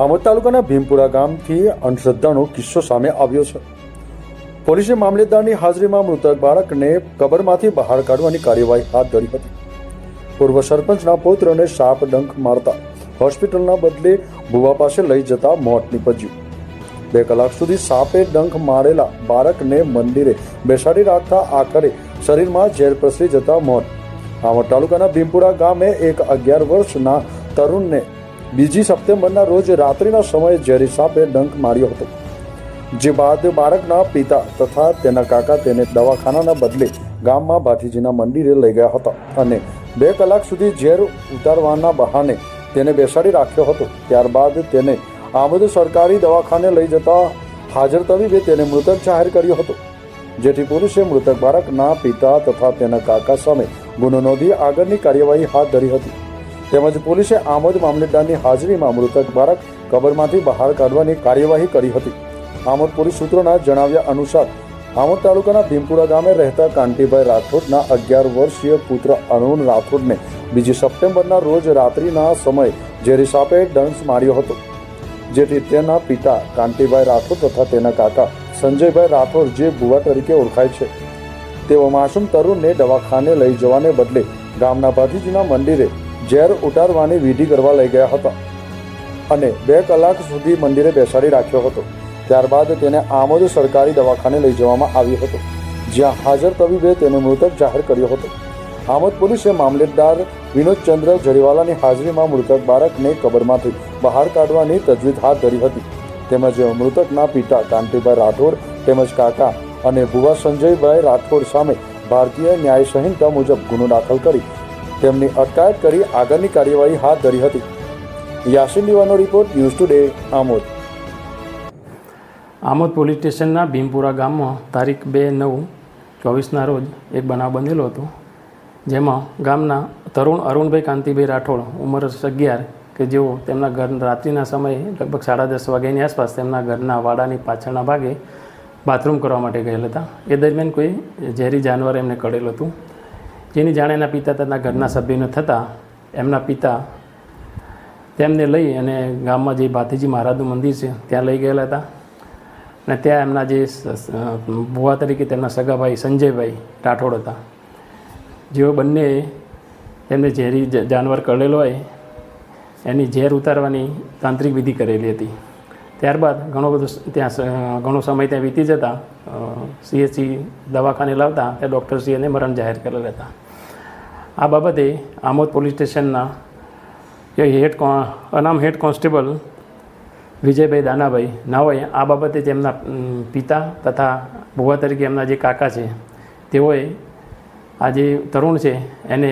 આમોદ તાલુકાના ભીમપુરા ગામથી અંધશ્રદ્ધાનો કિસ્સો સામે આવ્યો છે. પોલીસે મામલેદારની હાજરીમાં મૃતક બાળકને કબરમાંથી બહાર કાઢવાની કાર્યવાહી હાથ ધરી હતી. પૂર્વ સરપંચના પુત્રને સાપ ડંખ મારતા હોસ્પિટલના બદલે ભુવા પાસે લઈ જતા મોત નીપજ્યું. બે કલાક સુધી સાપે ડંખ મારેલા બાળકને મંદિરે બેસાડી રાખતા આખરે શરીરમાં ઝેર પ્રસરી જતા મોત. આમોદ તાલુકાના ભીમપુરા ગામે એક અગિયાર વર્ષના તરુણને બીજી સપ્ટેમ્બરના રોજ રાત્રિના સમયે ઝેરી સાપે ડંખ માર્યો હતો. જે બાદ બાળકના પિતા તથા તેના કાકા તેને દવાખાનાના બદલે ગામમાં ભાટીજીના મંદિરે લઈ ગયા હતા અને બે કલાક સુધી ઝેર ઉતારવાના બહાને તેને બેસાડી રાખ્યો હતો. ત્યારબાદ તેને આમદ સરકારી દવાખાને લઈ જતા હાજર તબીબે તેને મૃતક જાહેર કર્યો હતો. જેથી પોલીસે મૃતક બાળકના પિતા તથા તેના કાકા સામે ગુનો નોંધી આગળની કાર્યવાહી હાથ ધરી હતી. તેમજ પોલીસે આમોદ મામલતદારની હાજરીમાં મૃતક બાળક કબરમાંથી બહાર કાઢવાની કાર્યવાહી કરી હતી. આમોદ પોલીસ સૂત્રોના જણાવ્યા અનુસાર, આમોદ તાલુકાના ભીમપુરા ગામે રહેતા કાંતિભાઈ રાઠોડના અગિયાર વર્ષીય પુત્ર અરુણ રાઠોડને બીજી સપ્ટેમ્બરના રોજ રાત્રિના સમયે ઝેરી સાપે ડંસ માર્યો હતો, જેથી તેના પિતા કાંતિભાઈ રાઠોડ તથા તેના કાકા સંજયભાઈ રાઠોડ, જે ભુવા તરીકે ઓળખાય છે. તેઓ માસૂમ તરુણને દવાખાને લઈ જવાને બદલે ગામના ભાતીજીના મંદિરે ઝેર ઉતારવાની વિધિ કરવા લઈ ગયા હતા અને બે કલાક સુધી મંદિરે બેસાડી રાખ્યો હતો. ત્યારબાદ તેને આમોદ સરકારી દવાખાને લઈ જવામાં આવ્યો હતો, જ્યાં હાજર તબીબે તેને મૃતક જાહેર કર્યો હતો. આમોદ પોલીસે મામલતદાર વિનોદચંદ્ર જરીવાલાની હાજરીમાં મૃતક બાળકને કબરમાંથી બહાર કાઢવાની તજવીજ હાથ ધરી હતી. તેમજ મૃતકના પિતા કાંતિભાઈ રાઠોડ તેમજ કાકા અને ભુવા સંજયભાઈ રાઠોડ સામે ભારતીય ન્યાય સંહિતા મુજબ ગુનો દાખલ કરી તેમની અટકાયત કરી આગળની કાર્યવાહી હાથ ધરી હતી. Yasin દીવાનો report news today, Amod. Amod police સ્ટેશનના ભીમપુરા ગામમાં તારીખ બે નવ ચોવીસના રોજ એક બનાવ બનેલો હતો, જેમાં ગામના તરુણ અરુણભાઈ કાંતિભાઈ રાઠોડ, ઉંમર અગિયાર, કે જેઓ તેમના ઘર રાત્રિના સમયે લગભગ સાડા દસ વાગ્યાની આસપાસ તેમના ઘરના વાડાની પાછળના ભાગે બાથરૂમ કરવા માટે ગયેલા હતા. એ દરમિયાન કોઈ ઝેરી જાનવર એમને કરેલું હતું. જેની જાણ એના પિતા તેના ઘરના સભ્યોને થતાં એમના પિતા તેમને લઈ અને ગામમાં જે ભાતીજી મહારાજનું મંદિર છે, ત્યાં લઈ ગયેલા હતા. અને ત્યાં એમના જે ભુવા તરીકે તેમના સગાભાઈ સંજયભાઈ રાઠોડ હતા. જેઓ બંને તેમને ઝેરી જાનવર કરેલો હોય, એની ઝેર ઉતારવાની તાંત્રિક વિધિ કરેલી હતી. ત્યારબાદ ઘણો બધો ત્યાં ઘણો સમય ત્યાં વીતી જતાં સીએસસી દવાખાને લાવતા, ત્યાં ડૉક્ટરશ્રીએ મરણ જાહેર કરેલા હતા. આ બાબતે આમોદ પોલીસ સ્ટેશનના હેડ અનામ હેડ કોન્સ્ટેબલ વિજયભાઈ દાનાભાઈ નાઓએ આ બાબતે તેમના પિતા તથા ભુવા તરીકે એમના જે કાકા છે, તેઓએ આ જે તરુણ છે એને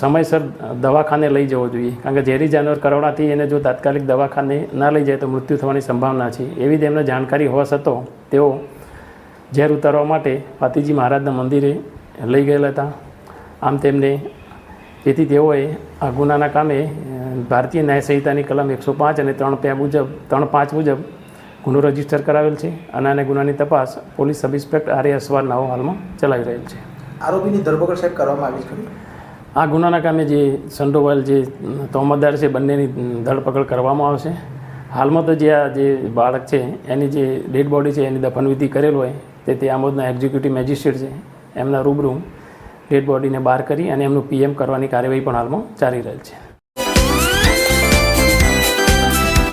સમયસર દવાખાને લઈ જવો જોઈએ. કારણ કે ઝેરી જાનવર કરોડાથી એને જો તાત્કાલિક દવાખાને ના લઈ જાય તો મૃત્યુ થવાની સંભાવના છે. એવી તેમને જાણકારી હોવા છતાં તેઓ ઝેર ઉતારવા માટે પાતીજી મહારાજના મંદિરે લઈ ગયેલા હતા. આમ તેમને તેથી તેઓએ આ ગુનાના કામે ભારતીય ન્યાય સંહિતાની કલમ એકસો પાંચ અને ત્રણ પે મુજબ ત્રણ પાંચ મુજબ ગુનો રજિસ્ટર કરાવેલ છે અને આને ગુનાની તપાસ police sub inspector R A Aswar નાઓ હાલમાં ચલાવી રહેલ છે. આરોપીની ધરપકડ સાહેબ કરવામાં આવી છે આ ગુનાના કામે જે સંડોવાયેલ જે તોમતદાર છે બંનેની ધરપકડ કરવામાં આવશે. હાલમાં તો જે આ જે બાળક છે એની જે ડેડ બોડી છે એની દફનવિધિ કરેલ હોય તે તે આમોદના એક્ઝિક્યુટિવ મેજિસ્ટ્રેટ છે એમના રૂબરૂ ડેડ બોડીને બહાર કરી અને એમનું પીએમ કરવાની કાર્યવાહી પણ હાલમાં ચાલી રહેલ છે.